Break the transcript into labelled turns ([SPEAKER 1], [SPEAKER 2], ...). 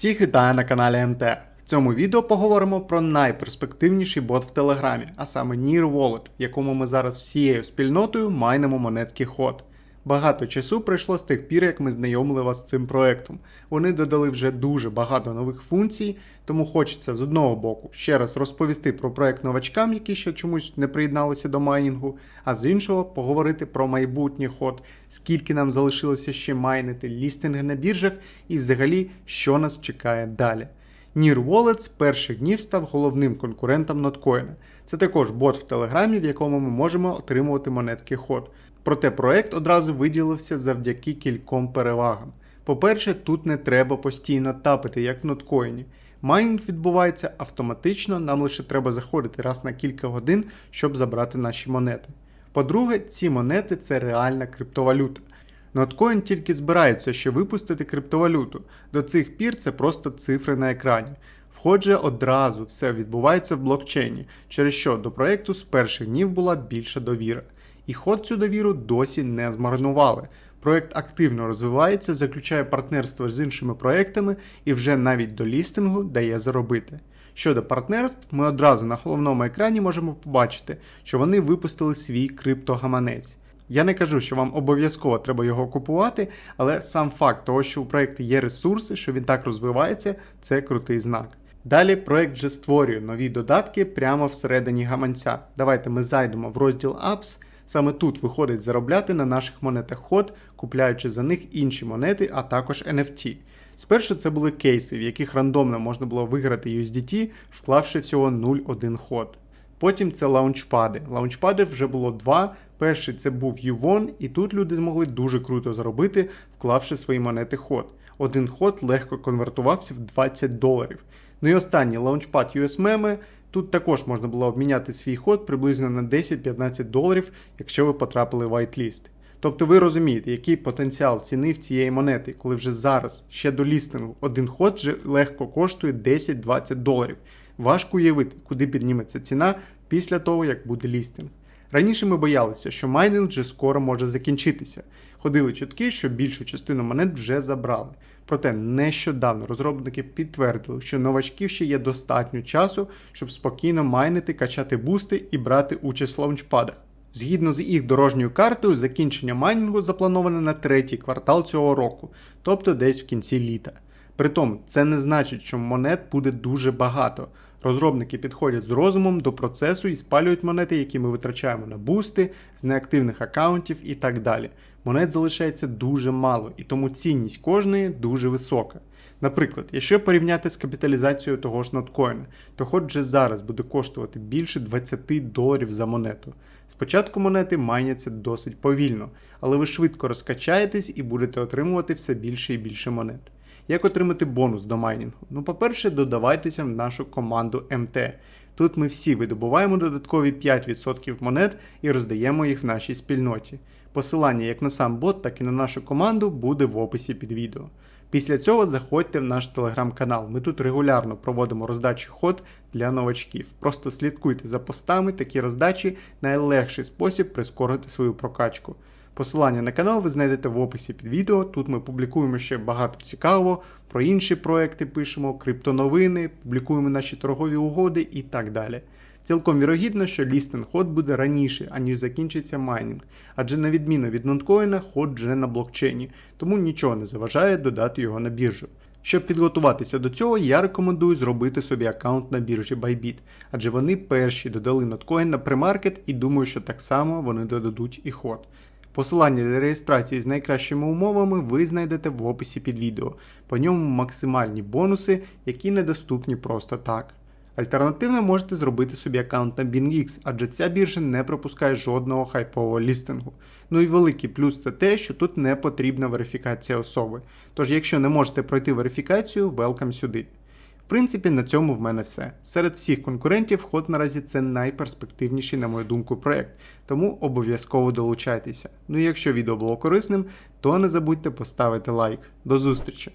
[SPEAKER 1] Всіх вітаю на каналі МТ. В цьому відео поговоримо про найперспективніший бот в Телеграмі, а саме Near Wallet, в якому ми зараз всією спільнотою майнемо монетки ход. Багато часу пройшло з тих пір, як ми знайомили вас з цим проектом. Вони додали вже дуже багато нових функцій, тому хочеться з одного боку ще раз розповісти про проект новачкам, які ще чомусь не приєдналися до майнінгу, а з іншого поговорити про майбутній ход, скільки нам залишилося ще майнити, лістинги на біржах і взагалі, що нас чекає далі. Near Wallet з перших днів став головним конкурентом Notcoin. Це також бот в Телеграмі, в якому ми можемо отримувати монетки ход. Проте проект одразу виділився завдяки кільком перевагам. По-перше, тут не треба постійно тапити, як в ноткоїні. Майнінг відбувається автоматично, нам лише треба заходити раз на кілька годин, щоб забрати наші монети. По-друге, ці монети це реальна криптовалюта. Ноткоін тільки збирається ще випустити криптовалюту. До цих пір це просто цифри на екрані. Входже одразу все відбувається в блокчейні, через що до проєкту з перших днів була більша довіра. І ход цю довіру досі не змарнували. Проєкт активно розвивається, заключає партнерство з іншими проєктами і вже навіть до лістингу дає заробити. Щодо партнерств, ми одразу на головному екрані можемо побачити, що вони випустили свій криптогаманець. Я не кажу, що вам обов'язково треба його купувати, але сам факт того, що у проєкті є ресурси, що він так розвивається, це крутий знак. Далі проєкт вже створює нові додатки прямо всередині гаманця. Давайте ми зайдемо в розділ Apps. Саме тут виходить заробляти на наших монетах ход, купляючи за них інші монети, а також NFT. Спершу це були кейси, в яких рандомно можна було виграти USDT, вклавши всього 0,1 ход. Потім це лаунчпади. Лаунчпади вже було два. Перший це був Ювон, і тут люди змогли дуже круто заробити, вклавши свої монети ход. Один ход легко конвертувався в 20 доларів. Ну і останній лаунчпад USMeme. Тут також можна було обміняти свій ход приблизно на 10-15 доларів, якщо ви потрапили в whitelist. Тобто ви розумієте, який потенціал ціни в цієї монети, коли вже зараз, ще до лістингу, один ход вже легко коштує 10-20 доларів. Важко уявити, куди підніметься ціна після того, як буде лістинг. Раніше ми боялися, що майнинг вже скоро може закінчитися. Ходили чутки, що більшу частину монет вже забрали. Проте нещодавно розробники підтвердили, що новачків ще є достатньо часу, щоб спокійно майнити, качати бусти і брати участь в лаунчпадах. Згідно з їх дорожньою картою, закінчення майнінгу заплановане на третій квартал цього року, тобто десь в кінці літа. Притом, це не значить, що монет буде дуже багато. Розробники підходять з розумом до процесу і спалюють монети, які ми витрачаємо на бусти, з неактивних аккаунтів і так далі. Монет залишається дуже мало, і тому цінність кожної дуже висока. Наприклад, якщо порівняти з капіталізацією того ж ноткоїна, то хоч вже зараз буде коштувати більше 20 доларів за монету. Спочатку монети майняться досить повільно, але ви швидко розкачаєтесь і будете отримувати все більше і більше монет. Як отримати бонус до майнінгу? Ну, по-перше, додавайтеся в нашу команду МТ. Тут ми всі видобуваємо додаткові 5% монет і роздаємо їх в нашій спільноті. Посилання як на сам бот, так і на нашу команду буде в описі під відео. Після цього заходьте в наш телеграм-канал. Ми тут регулярно проводимо роздачі ход для новачків. Просто слідкуйте за постами, такі роздачі найлегший спосіб прискорити свою прокачку. Посилання на канал ви знайдете в описі під відео. Тут ми публікуємо ще багато цікавого, про інші проекти пишемо, криптоновини, публікуємо наші торгові угоди і так далі. Цілком вірогідно, що лістинг ход буде раніше, аніж закінчиться майнінг, адже на відміну від нонкоїна, ход вже на блокчейні, тому нічого не заважає додати його на біржу. Щоб підготуватися до цього, я рекомендую зробити собі аккаунт на біржі Bybit, адже вони перші додали ноткоін на премаркет і думаю, що так само вони додадуть і ход. Посилання для реєстрації з найкращими умовами ви знайдете в описі під відео. По ньому максимальні бонуси, які недоступні просто так. Альтернативно можете зробити собі аккаунт на BingX, адже ця біржа не пропускає жодного хайпового лістингу. Ну і великий плюс це те, що тут не потрібна верифікація особи. Тож, якщо не можете пройти верифікацію, велкам сюди. Принципі, на цьому в мене все. Серед всіх конкурентів ход наразі це найперспективніший, на мою думку, проект, тому обов'язково долучайтеся. Ну і якщо відео було корисним, то не забудьте поставити лайк. До зустрічі!